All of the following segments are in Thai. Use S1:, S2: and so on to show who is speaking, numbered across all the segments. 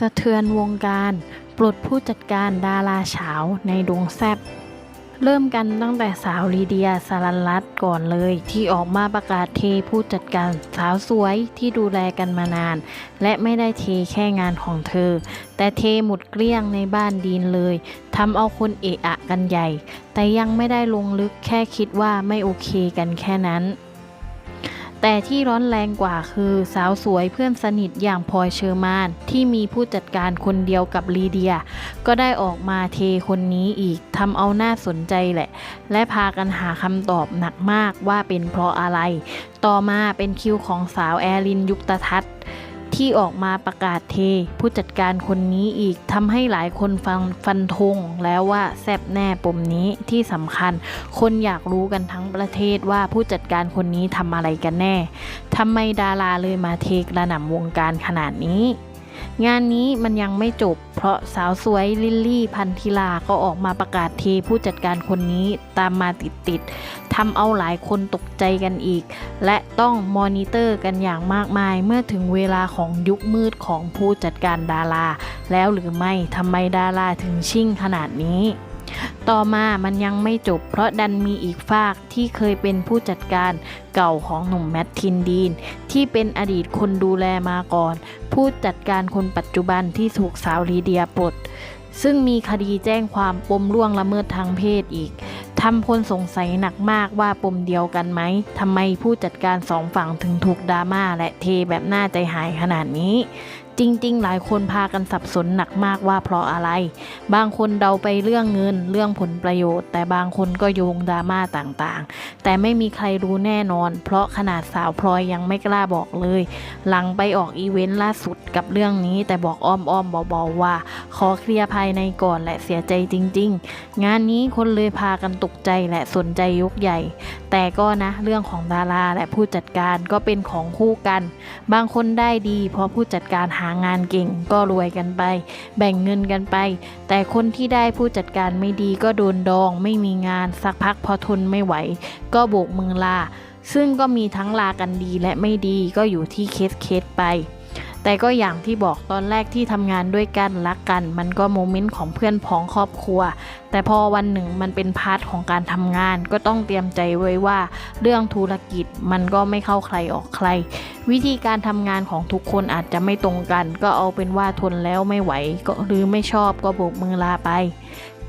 S1: สะเทือนวงการ ปลดผู้จัดการดาราเฉาในดวงแซบเริ่มกันตั้งแต่สาวลีเดียสารันรัตก่อนเลย ที่ออกมาประกาศเทผู้จัดการสาวสวยที่ดูแลกันมานาน และไม่ได้เทแค่งานของเธอ แต่เทหมดเกลี้ยงในบ้านดีนเลยทำเอาคนเอะอะกันใหญ่ แต่ยังไม่ได้ลงลึกแค่คิดว่าไม่โอเคกันแค่นั้น แต่ที่ร้อนแรงกว่าคือสาวสวยเพื่อนสนิทอย่างพลอยเชอร์มาน ที่มีผู้จัดการคนเดียวกับลีเดีย ก็ได้ออกมาเทคนนี้อีกทำเอาน่าสนใจแหละ และพากันหาคำตอบหนักมากว่าเป็นเพราะอะไร ต่อมาเป็นคิวของสาวแอรินยุคตทัศน์ ที่ออกมาประกาศเท ผู้จัดการคนนี้อีกทำให้หลายคนฟังฟันธงแล้วว่าแซบแน่ปมนี้ที่สำคัญ คนอยากรู้กันทั้งประเทศว่าผู้จัดการคนนี้ทำอะไรกันแน่ทำไมดาราเลยมาเทกระหน่ำวงการขนาดนี้ งานนี้มันยังไม่จบ เพราะสาวสวยลิลลี่พันธิลาก็ออกมาประกาศเทผู้จัดการคนนี้ตามมาติดๆทำเอาหลายคนตกใจกันอีก และต้องมอนิเตอร์กันอย่างมากมายเมื่อถึงเวลาของยุคมืดของผู้จัดการดารา แล้วหรือไม่ทำไมดาราถึงชิ่งขนาดนี้ ต่อมามันยังไม่จบเพราะดันมีอีกฝากที่เคยเป็นผู้จัดการเก่าของหนุ่มแมททินดีน ที่เป็นอดีตคนดูแลมาก่อน ผู้จัดการคนปัจจุบันที่ถูกสาวลีเดียปลดซึ่งมีคดีแจ้งความปมล่วงละเมิดทางเพศอีกทำคนสงสัยหนักมากว่าปมเดียวกันไหมทำไมผู้จัดการสองฝั่งถึงถูกดราม่าและเทแบบน่าใจหายขนาดนี้ จริง ๆ หลายคนพากันสับสนหนักมากว่าเพราะอะไร บางคนเดาไปเรื่องเงินเรื่องผลประโยชน์ แต่บางคนก็โยงดราม่าต่างๆ แต่ไม่มีใครรู้แน่นอน เพราะขนาดสาวพลอยยังไม่กล้าบอกเลย หลังไปออกอีเวนต์ล่าสุดกับเรื่องนี้ แต่บอกอ้อมๆเบาๆว่า ขอเคลียร์ภายในก่อนและเสียใจจริง ๆ งานนี้คนเลยพากันตกใจและสนใจยกใหญ่ แต่ก็นะเรื่องของดาราและผู้จัดการก็เป็นของคู่กัน บางคนได้ดี เพราะผู้จัดการหางานเก่งก็รวยกันไป แบ่งเงินกันไป แต่คนที่ได้ผู้จัดการไม่ดีก็โดนดอง ไม่มีงานสักพักพอทนไม่ไหว ก็โบกมือลา ซึ่งก็มีทั้งลากันดีและไม่ดีก็อยู่ที่เคสเคสไป แต่ก็อย่างที่บอกตอนแรกที่ทำงานด้วยกันรักกัน มันก็โมเมนต์ของเพื่อนพ้องครอบครัว แต่พอวันหนึ่งมันเป็นพาร์ทของการทำงาน ก็ต้องเตรียมใจไว้ว่า เรื่องธุรกิจมันก็ไม่เข้าใครออกใคร วิธีการทำงานของทุกคนอาจจะไม่ตรงกัน ก็เอาเป็นว่าทนแล้วไม่ไหวก็หรือไม่ชอบก็โบกมือลาไป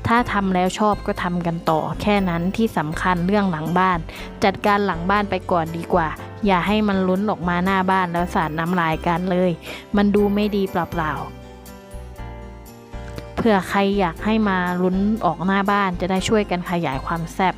S1: ถ้าทำแล้วชอบก็ทำกันต่อ แค่นั้นที่สำคัญเรื่องหลังบ้าน จัดการหลังบ้านไปก่อนดีกว่าอย่าให้มันล้นออกมาหน้าบ้านแล้วสาดน้ำลายกันเลย มันดูไม่ดีเปล่าๆเผื่อใครอยากให้มาลุ้นออกหน้าบ้านจะได้ช่วยกันขยายความแซ่บ